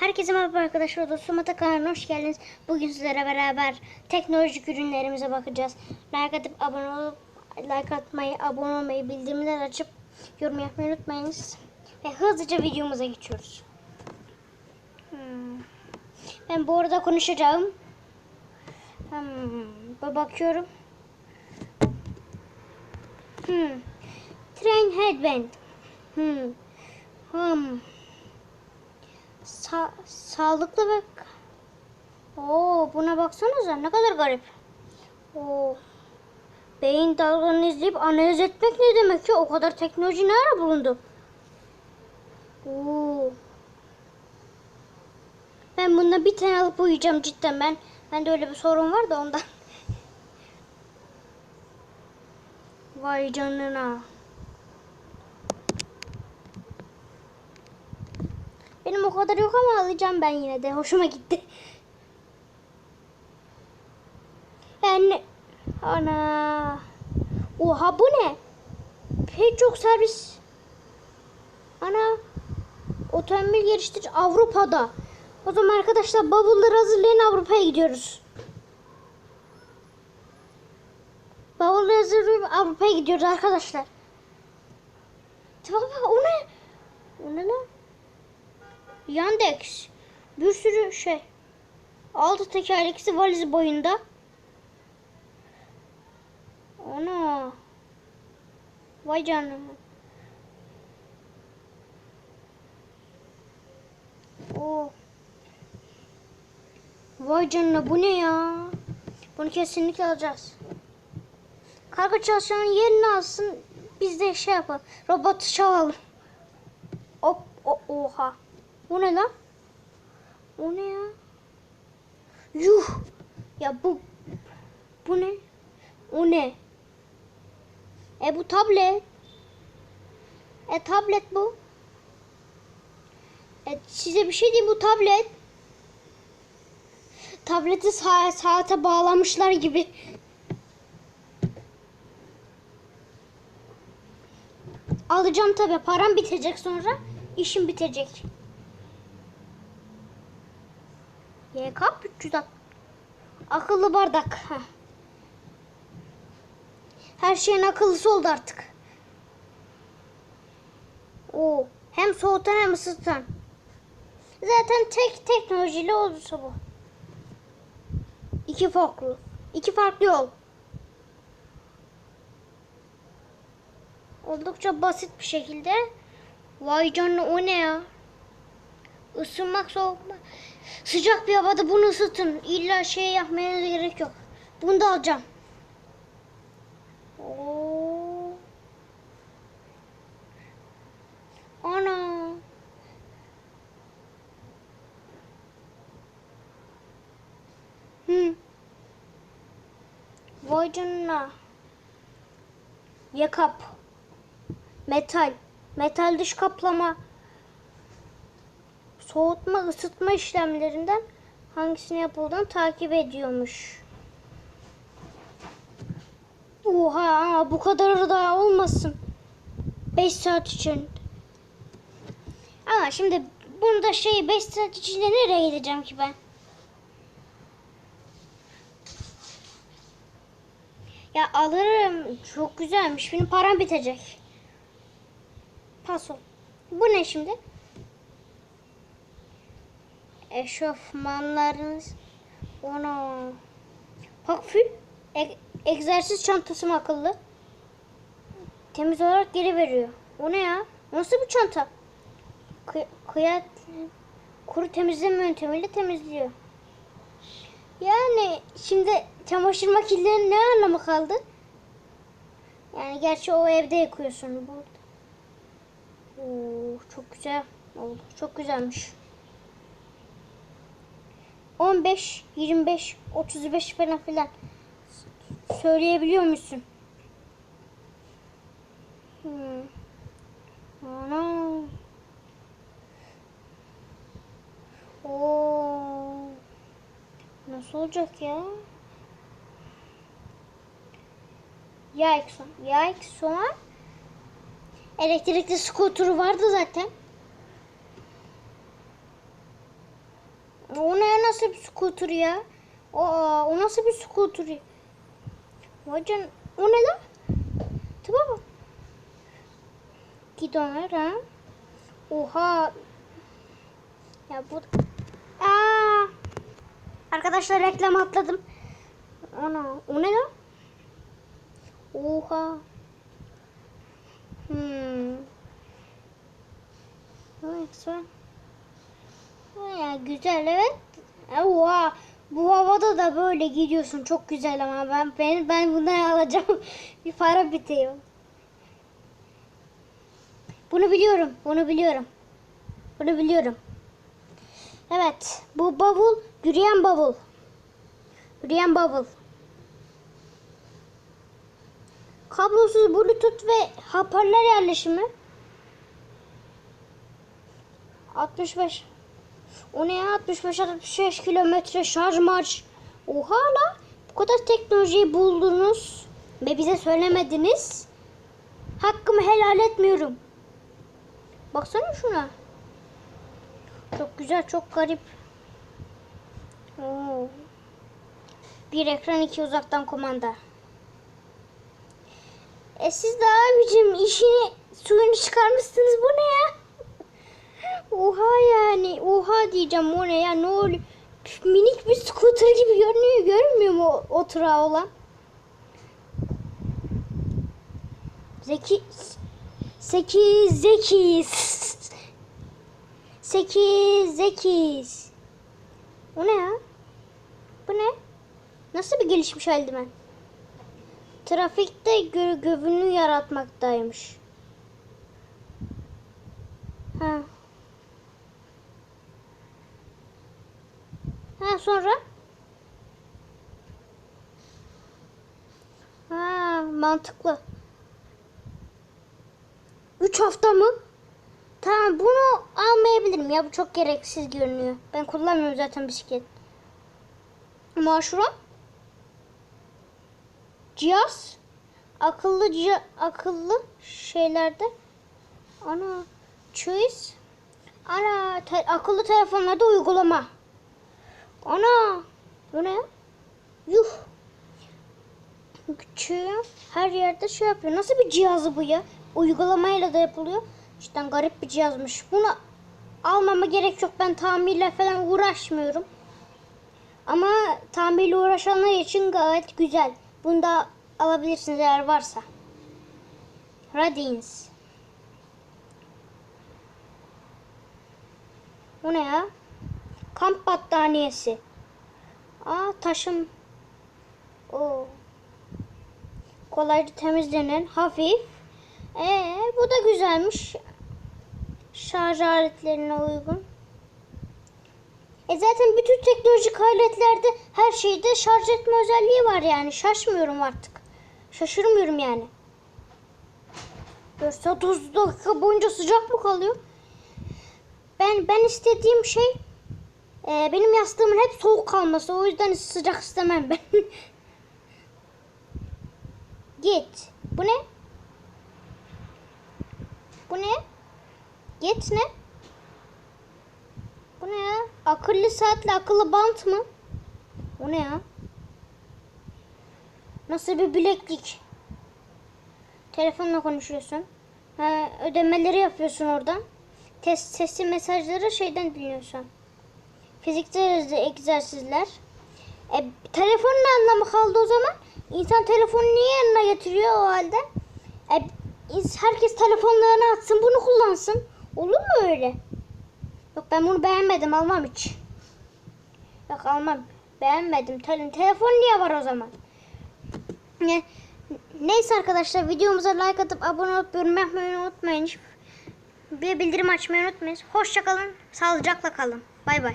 Herkese merhaba arkadaşlar. Dostum kanalına hoş geldiniz. Bugün sizlere beraber teknolojik ürünlerimize bakacağız. Like atıp abone olup like atmayı, abone olmayı, bildirimleri açıp yorum yapmayı unutmayınız. Ve hızlıca videomuza geçiyoruz. Hmm. Ben bu arada konuşacağım. Hmm. Bakıyorum. Hmm. Train headband. Hmm. Hmm. Sa sağlıklı ve Oo buna baksanıza ne kadar garip. Oo. Beyin dalgalarını izleyip analiz etmek ne demek ya? O kadar teknoloji ne ara bulundu? Oo. Ben bundan bir tane alıp uyuyacağım cidden ben. Bende öyle bir sorun var da ondan. Vay canına. Benim o kadar yok ama alacağım ben yine de. Hoşuma gitti. Yani ana. Oha bu ne? Pek çok servis. Ana. Otomobil geliştirici Avrupa'da. O zaman arkadaşlar bavulları hazırlayın Avrupa'ya gidiyoruz. Bavulları hazırlayıp Avrupa'ya gidiyoruz arkadaşlar. Baba o ne? Yandex. Bir sürü şey. Altı tekerleklisi valiz boyunda. Ana. Vay canına. Oo. Vay canına bu ne ya? Bunu kesinlikle alacağız. Kargo çalışanın yerini alsın. Biz de şey yapalım. Robotu çalalım. Hop, o, oha. Bu ne lan? O ne ya? Yuh. Ya bu bu ne? O ne? E bu tablet. E tablet bu. E size bir şey diyeyim bu tablet. Tableti sa saate bağlamışlar gibi. Alacağım tabi. Param bitecek sonra. işim bitecek. YK 360. Akıllı bardak. Her şeyin akıllısı oldu artık. Oo, hem soğutan hem ısıtan. Zaten tek teknolojiyle olursa bu. İki farklı. İki farklı yol. Oldukça basit bir şekilde. Vay canına o ne ya? Isınmak soğukmak. Sıcak bir havada bunu ısıtın. İlla şey yapmaya gerek yok. Bunu da alacağım. Oo. Ana. Hı. Vay canına. Yakap. Metal. Metal dış kaplama soğutma, ısıtma işlemlerinden hangisini yapıldığını takip ediyormuş. Oha bu kadar da olmasın. 5 saat için. Ama şimdi bunu da şey 5 saat içinde nereye gideceğim ki ben? Ya alırım. Çok güzelmiş. Benim param bitecek. Paso. Bu ne şimdi? Eşofmanlarınız. Onu. Parfüm e egzersiz çantası mı akıllı. Temiz olarak geri veriyor. O ne ya? Nasıl bir çanta? Kı kıyat kuru temizleme yöntemiyle temizliyor. Yani şimdi çamaşır makinelerinin ne anlamı kaldı? Yani gerçi o evde yıkıyorsun. Burada Oo, çok güzel oldu. Çok güzelmiş 15, 25, 35 falan filan söyleyebiliyor musun? Hmm. Ana. Oo. Nasıl olacak ya? Yikes. Yikes soğan. Elektrikli skuturu vardı zaten. nasıl bir scooter ya? Aa, o nasıl bir scooter? ya? Vay can o ne lan? Tipe bak. Gidonlar ha. Oha. Ya bu... Aa. Arkadaşlar reklam atladım. Ana o ne lan? Oha. Hmm. Güzel. Ya, güzel evet. Oha. Bu havada da böyle gidiyorsun. Çok güzel ama ben ben ben bundan alacağım. Bir para bitiyor. Bunu biliyorum. Bunu biliyorum. Bunu biliyorum. Evet. Bu bavul yürüyen bavul. Yürüyen bavul. Kablosuz bluetooth ve hoparlör yerleşimi. 65. O ne ya? 65 65 kilometre şarj marş. Oha la. Bu kadar teknolojiyi buldunuz ve bize söylemediniz. Hakkımı helal etmiyorum. Baksana şuna. Çok güzel, çok garip. Oo. Bir ekran, iki uzaktan kumanda. E siz de abicim işini suyunu çıkarmışsınız. Bu ne ya? Oha yani. Oha diyeceğim o ne ya ne oluyor? Minik bir scooter gibi görünüyor. Görünmüyor mu o, o tırağı olan? Zeki. Sekiz zekiz. Sekiz zekiz. O ne ya? Bu ne? Nasıl bir gelişmiş eldiven? Trafikte gö gövünü yaratmaktaymış. Ha. Ha sonra? Ha mantıklı. Üç hafta mı? Tamam bunu almayabilirim ya bu çok gereksiz görünüyor. Ben kullanmıyorum zaten bisiklet. Maşura? Cihaz? Akıllı ciha- akıllı şeylerde. Ana choice. Ana te- akıllı telefonlarda uygulama. Ana bu ne? Yuh. Küçüğü her yerde şey yapıyor. Nasıl bir cihazı bu ya? Uygulamayla da yapılıyor. İşte garip bir cihazmış. Bunu almama gerek yok. Ben tamirle falan uğraşmıyorum. Ama tamirle uğraşanlar için gayet güzel. Bunu da alabilirsiniz eğer varsa. Radins. Bu ne ya? Kamp battaniyesi. Aa taşım. O. Kolayca temizlenen, hafif. Ee, bu da güzelmiş. Şarj aletlerine uygun. E zaten bütün teknolojik aletlerde her şeyde şarj etme özelliği var yani. Şaşmıyorum artık. Şaşırmıyorum yani. 4 saat 30 dakika boyunca sıcak mı kalıyor? Ben ben istediğim şey e, benim yastığımın hep soğuk kalması. O yüzden sıcak istemem ben. Git. Bu ne? Bu ne? Git ne? Bu ne ya? Akıllı saatle akıllı bant mı? O ne ya? Nasıl bir bileklik? Telefonla konuşuyorsun. Ha, ödemeleri yapıyorsun oradan. Test sesli mesajları şeyden dinliyorsun. Fiziksel egzersizler. E, telefonun anlamı kaldı o zaman? İnsan telefonu niye yanına getiriyor o halde? E, herkes telefonlarını atsın bunu kullansın. Olur mu öyle? Yok ben bunu beğenmedim almam hiç. Yok almam. Beğenmedim. Te- telefon niye var o zaman? Ne? Neyse arkadaşlar videomuza like atıp abone olup yorum unutmayın. Bir bildirim açmayı unutmayın. Hoşçakalın. Sağlıcakla kalın. Bay bay.